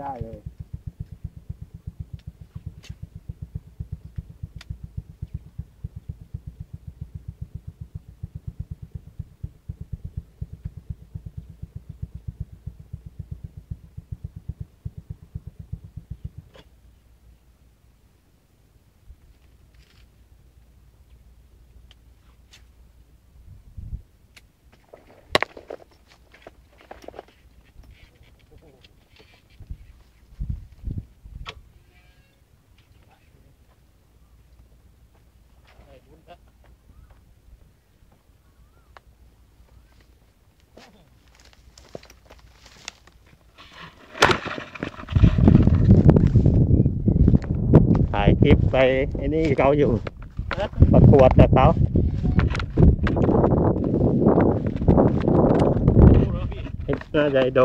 ได้เลย ถ่ายคลิปไปไอ้นี่เขาอยู่ประกวดแต่เขาน่าจะไอโด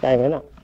ใช่ไหมน่ะ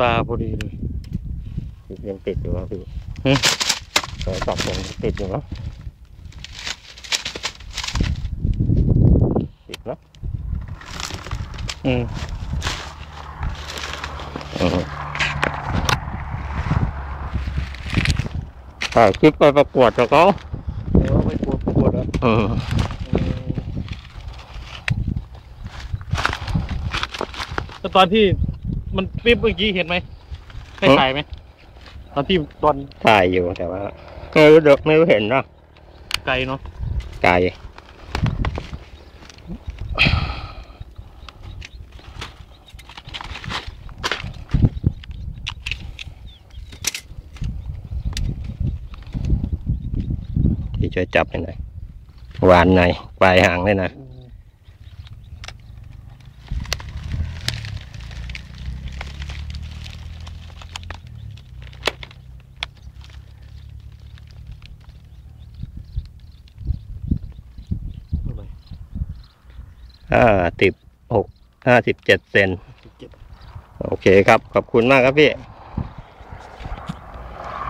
ตาพอดีเลยยังติดอยู่ครับพี่โทรศัพท์ผมติดอยู่นะติดนะอืมอืมถ่ายคลิปไปประกวดกับเขาเดี๋ยวเอาไปปวดปวดอะเออแล้วตอนที่ มันปิ๊บเมื่อกี้เห็นไหมได้ถ่ายไหมตอนที่ตอนถ่ายอยู่แต่ว่าไม่รู้เดไม่รู้เห็นนะไกลเนาะไกลที่ช่วยจับให้หน่อยหวานหน่อยปลายหางเลยนะ ห้าสิบหกห้าสิบเจ็ดเซนสิบเจ็ดโอเคครับ ขอบคุณมากครับพี่ค